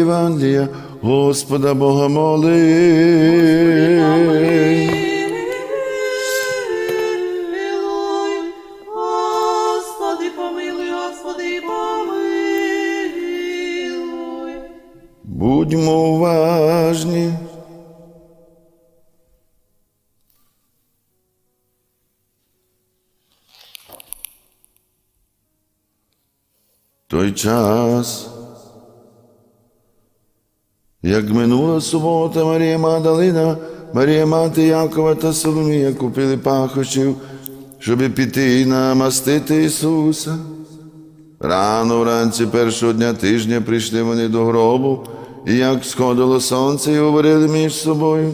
Євангелія, Господа Бога моли. Господи, помилуй, Господи, помилуй. Будьмо уважні. Той час, як минула субота, Марія Магдалина, Марія мати Якова та Соломія купили пахощів, щоби піти і намастити Ісуса. Рано вранці першого дня тижня прийшли вони до гробу, і як сходило сонце, і говорили між собою,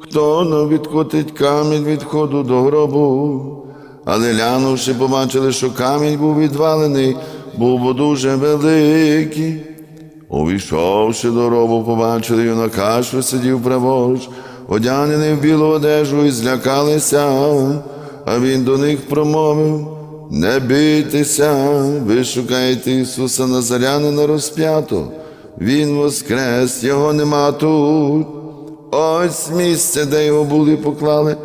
хто нам відкотить камінь від входу до гробу. Але глянувши, побачили, що камінь був відвалений, був дуже великий. Увійшовши до гробу, побачили юнака, що сидів праворуч, одягнений в білу одежу, і злякалися, а він до них промовив. Не бійтеся, ви шукаєте Ісуса Назарянина розп'ято. Він воскрес, його нема тут. Ось місце, де його були поклали.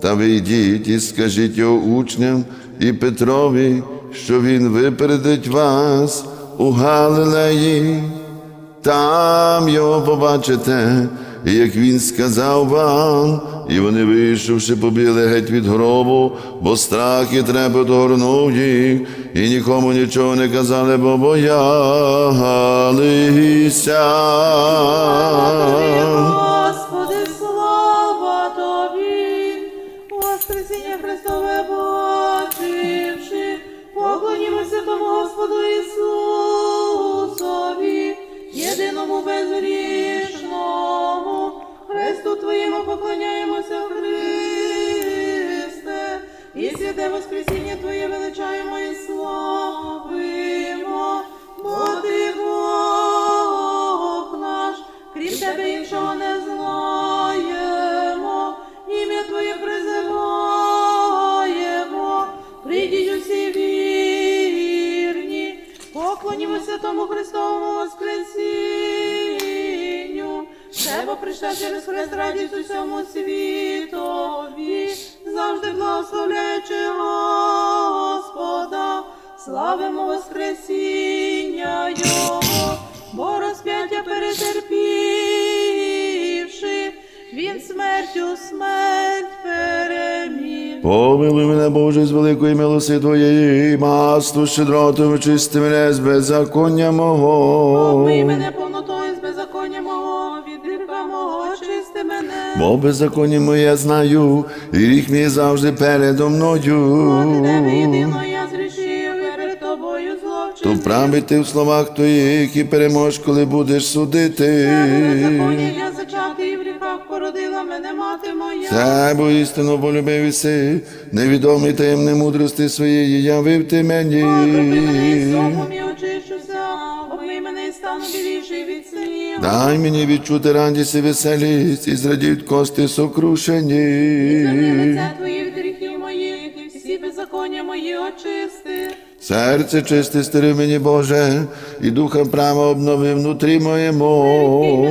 Та ви йдіть і скажіть його учням і Петрові, що він випередить вас у Галилеї. Там його побачите, як він сказав вам, і вони, вийшовши, побігли геть від гробу, бо страх і трепет огорнув їх, і нікому нічого не казали, бо боялися. Єдиному безгрішному, Христу Твоєму поклоняємося, Христе, і святе Воскресіння Твоє величаємо і славимо, Небо через Хрест радість усьому світові, завжди благословляючи Господа, славимо Воскресіння Його, бо розп'яття перетерпівши, він смертю смерть переміг. Помилуй мене, Боже, з великої милости Твоєї, маслу щедротою чисти мене з беззаконня мого. Помий мене повнотою з беззаконня мого, від гріха мого очисти мене. Бо беззаконня моє знаю, і ріх мій завжди передо мною. Єдино я зрішив, перед тобою То зловчив. правий ти в словах твоїх і перемож, коли будеш судити. Беззаконня я і в гріхах породила мене мати моя. Це бо істину полюбив іси, невідомі таємні мудрості своєї явив ти Окропи мене і мені. і стану біліший від снів. Дай мені відчути радість і веселість, і зрадіть кости сокрушені. Лице твої від гріхів моїх, і всі беззаконня мої очисти. Серце чисте стери мені, Боже, і духа права обнови внутрі моєму.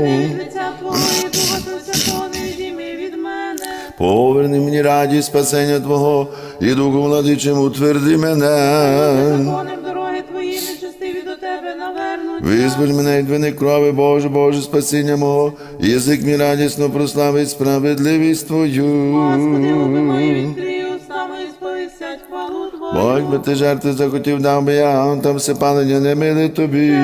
Поверни мені радість спасення Твого, і духом владичим утверди мене. Визволь мене від вини крови, Боже, Боже, спасіння мого, язик мій радісно прославить справедливість Твою. Господи, мої хвалу. Будь би ти жертви захотів, дав би я, там все палення не миле тобі.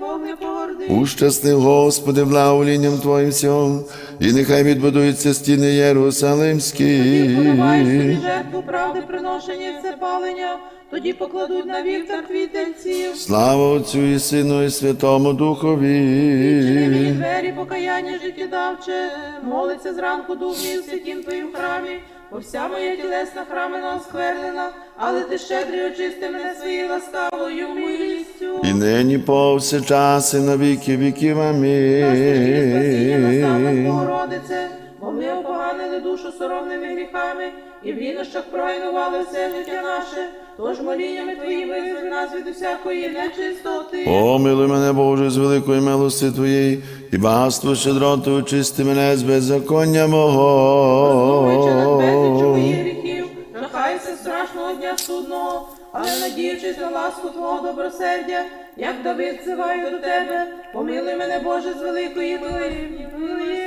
Бог. Ущасни, Господи, благоволінням Твоїм всьом, і нехай відбудуються стіни Єрусалимські. Подавай собі жертву правди, приношення і всепалення, тоді покладуть на вівтар твій тельців. Слава Отцю і Сину, і Святому Духові. мені двері, покаяння життєдавче, молиться зранку дух мій у святім твоїм храмі, бо вся моя тілесна храмина осквернена, але ти щедрий очисти мене своєю ласкавою милістю. І нині повсякчас і на віки віків. Амінь. Богородице, бо ми опоганили душу соромними гріхами, і в вінощах прогайнували все життя наше. Тож моліннями Твоїми визволь нас від усякої нечистоти. Помилуй мене, Боже, з великої милости Твоєї, і багатство щедроту очисти мене з беззаконня мого. моїх гріхів, жахайся страшного дня судного, але надіючись на ласку Твого добросердя, як Давид зиваю до Тебе, помилуй мене, Боже, з великої Твоєї.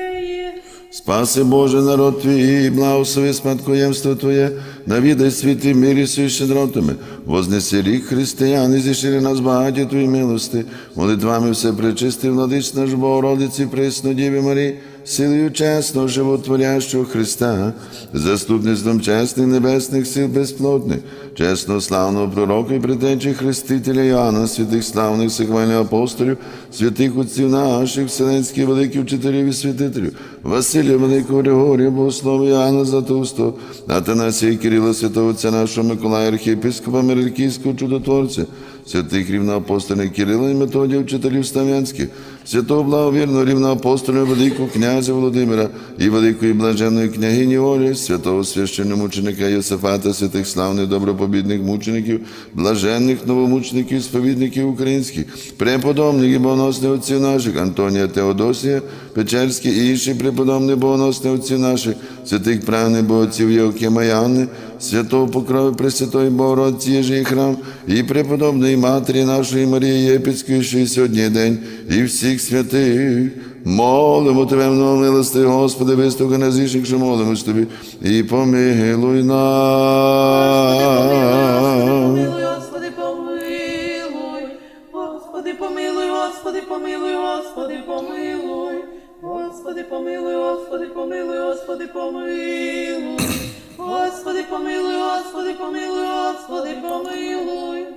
Спаси Боже народ Твій, і благослови спадкоємство Твоє, навідай світи мирі свій щедротами, вознеси рік християн і зішири нас багаті Твої милости, молитвами все пречисти, владич наш Богородиці, пресно Діві Марії, силою чесного, животворящого Христа, заступництвом чесних небесних сил безплотних, чесного славного пророка і предтечі Хрестителя Іоанна, святих славних сихвальних апостолів, святих отців наших, вселенських великих вчителів і святителів, Василія Великого Григорія, Богослова Іоанна Златоустого, Атанасія Кирила, святого отця нашого Миколая, архієпископа Мирильківського чудотворця, святих рівноапостольних Кирила і Методія, вчителів Слав'янських, святого благовірного рівноапостоля Великого князя Володимира і великої блаженної княгині Олі, святого священномученика Йосифата, святих славних добропобідних мучеників, блаженних новомучеників, сповідників українських, преподобних і богоносних отців наших, Антонія Теодосія, Печерський і інші преподобні богоносні отців наших, святих правних богоців Євкима Анни, святого покрови Пресвятої Богородиці Єжий храм, і преподобної Матері нашої Марії Єпицької, що і сьогодні день, і всіх святих. Молимо Тебе, в милости, Господи, вислухай нас грішних, що молимось Тобі, і помилуй нас.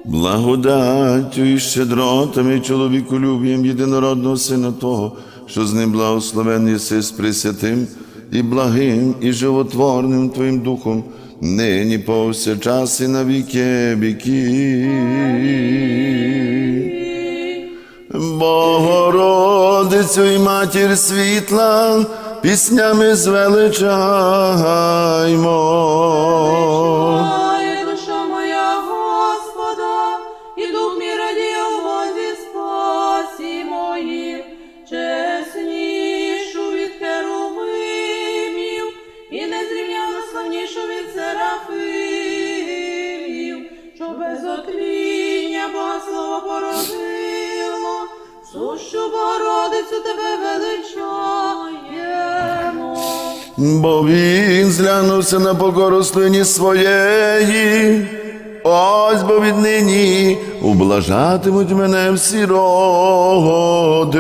Благодаттю і щедротами чоловіку любієм єдинородного Сина Того, що з ним благословений єси з Пресвятим і благим, і животворним Твоїм Духом, нині повсякчас і на віки віків. Богородицю і матір світла, піснями звеличаймо. Зглянувся на покору слині своєї. Ось бо віднині ублажатимуть мене всі роди.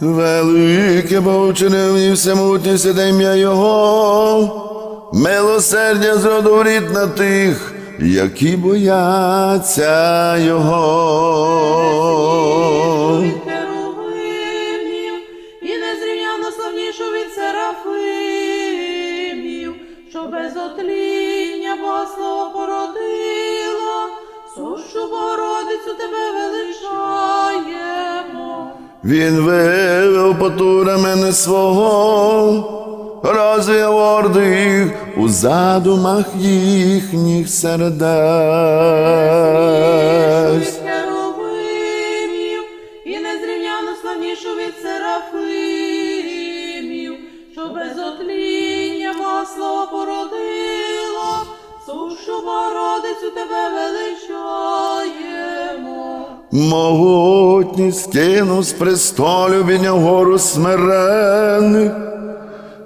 Велике бо вчинив мені всемутність і ім'я Його, милосердя зроду рід на тих, які бояться Його. Він вивел поту мене свого, розвів орди у задумах їхніх сердець. і незрівняно славнішу від серафимів, що без отління слово породило, сушу Богородицю тебе величаємо. Могутній скинув з престолю біля гору смирених,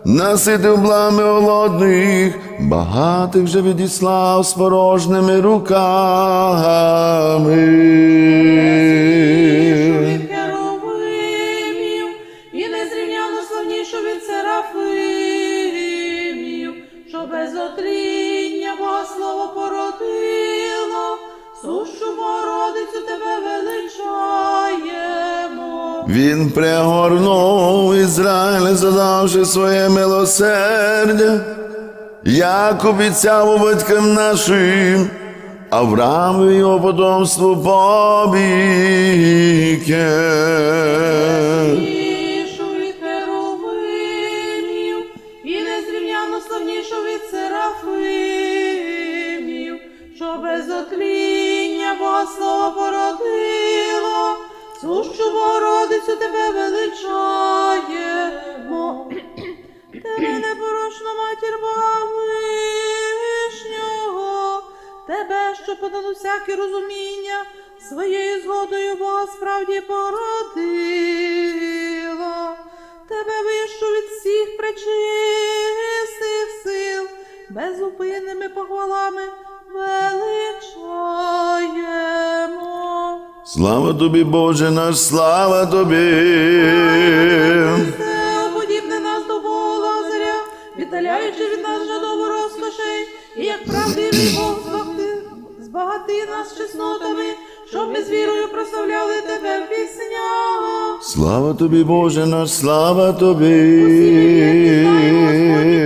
наситив блами голодних, багатих вже відіслав з порожними руками. Він пригорнув Ізраїль, задавши своє милосердя, як обіцяв батькам нашим, Аврааму його потомству побіки. Сущу Богородицю тебе величаємо. Тебе непорочна матір Бога Вишнього, тебе, що понад усяке розуміння, своєю згодою Бога справді породила, тебе вищу від всіх пречистих сил, безупинними похвалами величаємо. Слава тобі, Боже наш, слава тобі. Подібне нас до Бога Лазаря, віддаляючи від нас жадову розкошей, і як правдивий Бог збагати, збагати нас чеснотами, щоб ми з вірою прославляли тебе в піснях. Слава тобі, Боже наш, слава тобі.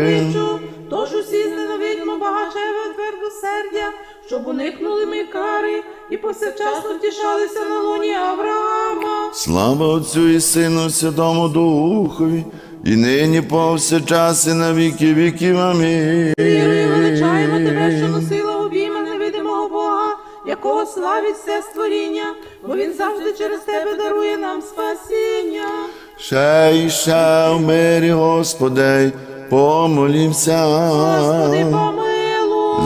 Притчу, тож усі зненавидьмо багачеве твердосердя, щоб уникнули ми кари і повсякчасно втішалися на луні Авраама. Слава Отцю і Сину, Святому Духові, і нині повсякчас і на віки віків. Амінь. Вірою величаємо тебе, що носила обійма невидимого Бога, якого славить все створіння, бо він завжди через тебе дарує нам спасіння. Ще і ще в мирі, Господи, помолімся. Господи, помилуй.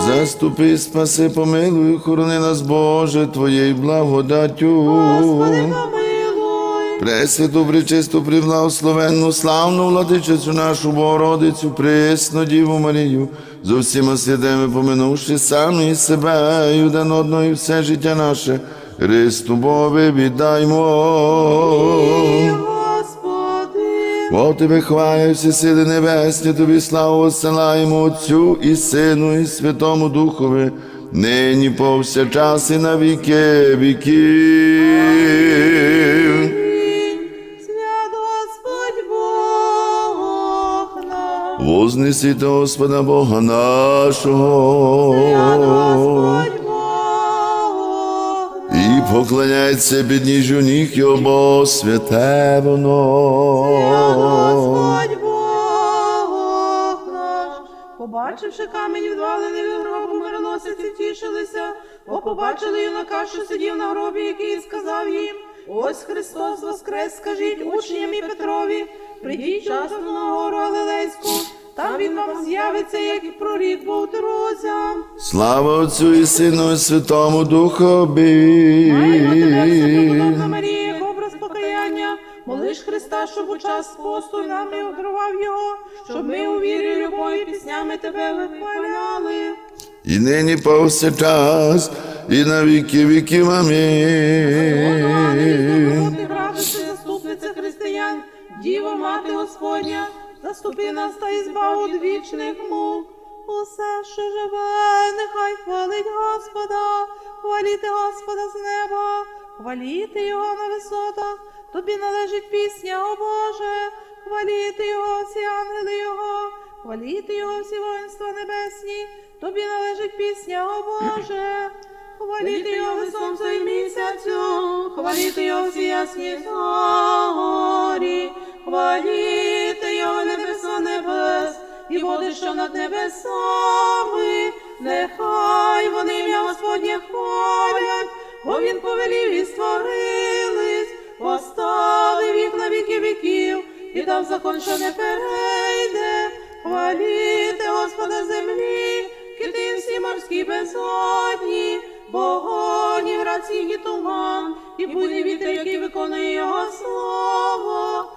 Заступи, спаси, помилуй, хорони нас, Боже, Твоєю благодаттю. Господи, помилуй. Пресвяту, пречисту, приблагословенну, славну владичицю нашу Богородицю, пресну Діву Марію, зо всіма святими поминувши самі себе і один одного і все життя наше, Христу Бові віддаймо. Бо тебе хвалю всі сили небесні, тобі славу осилаємо Отцю і Сину, і Святому Духові, нині повсякчас і на віки віків. Вознесіть Господа Бога нашого поклоняється під ніжю ніг його, бо святе воно. Побачивши камінь відвалений від гробу, мироносиці тішилися, бо побачили юнака, що сидів на гробі, який сказав їм: Ось Христос воскрес, скажіть учням і Петрові, прийдіть часто на гору Галилейську, там він вам з'явиться, як і прорік був друзям. Слава Отцю і Сину, і Святому Духові. Маємо Марія, як образ покаяння. Молиш Христа, щоб у час посту нам не обдарував його, щоб ми у вірі, любові піснями тебе вихваляли. І нині повсякчас, і на віки віків. Амінь. Ти заступниця християн, Діво мати Господня, заступи нас та і збав від вічних мук. Усе, що живе, нехай хвалить Господа, хваліти Господа з неба, хваліти Його на висотах, тобі належить пісня, о Боже, хваліти Його всі ангели Його, хваліти Його всі воїнства небесні, тобі належить пісня, о Боже. Хваліти його сонце і місяцю, хваліти його всі ясні зорі, хваліти його небеса небес, і води, що над небесами, нехай вони ім'я Господнє хвалять, бо він повелів і створились, постали вік на віки віків, і дав закон, що не перейде, хваліти Господа землі, кити всі морські безодні, Богоні, граційні туман, і буйний вітер, який виконує його слово,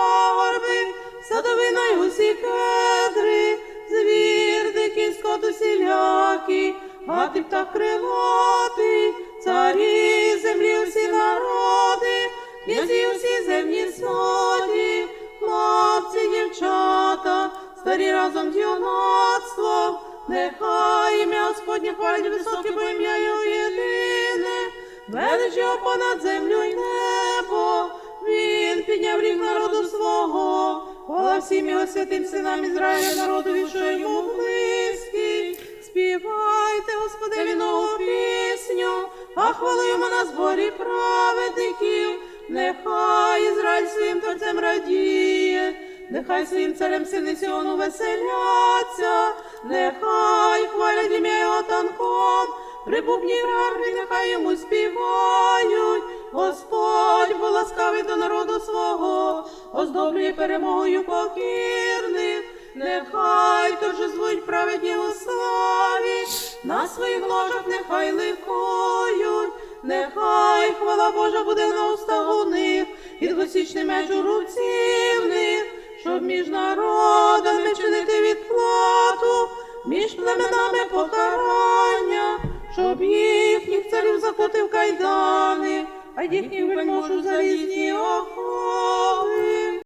усі пагорби, садовина й усі кедри, звірдики, скот скот а ти птах крилатий, всім його святим синам Ізраїля, народу, що йому близький. Співайте, Господеві, нову пісню, а хвалу йому на зборі праведників. Нехай Ізраїль своїм творцем радіє, нехай своїм царем сини Сіону веселяться, нехай хвалять ім'я його танком, при бубні нехай йому співають. Господь бо ласкавий до народу свого, оздоблює перемогою покірних. Нехай тоже звуть праведні у славі, на своїх ложах нехай ликують, нехай хвала Божа буде на устах у них, і двосічний меч у них, щоб між народами чинити відплату, між племенами покарання, щоб їхніх царів закотив кайдани, а їхніх вельмож у залізні окови.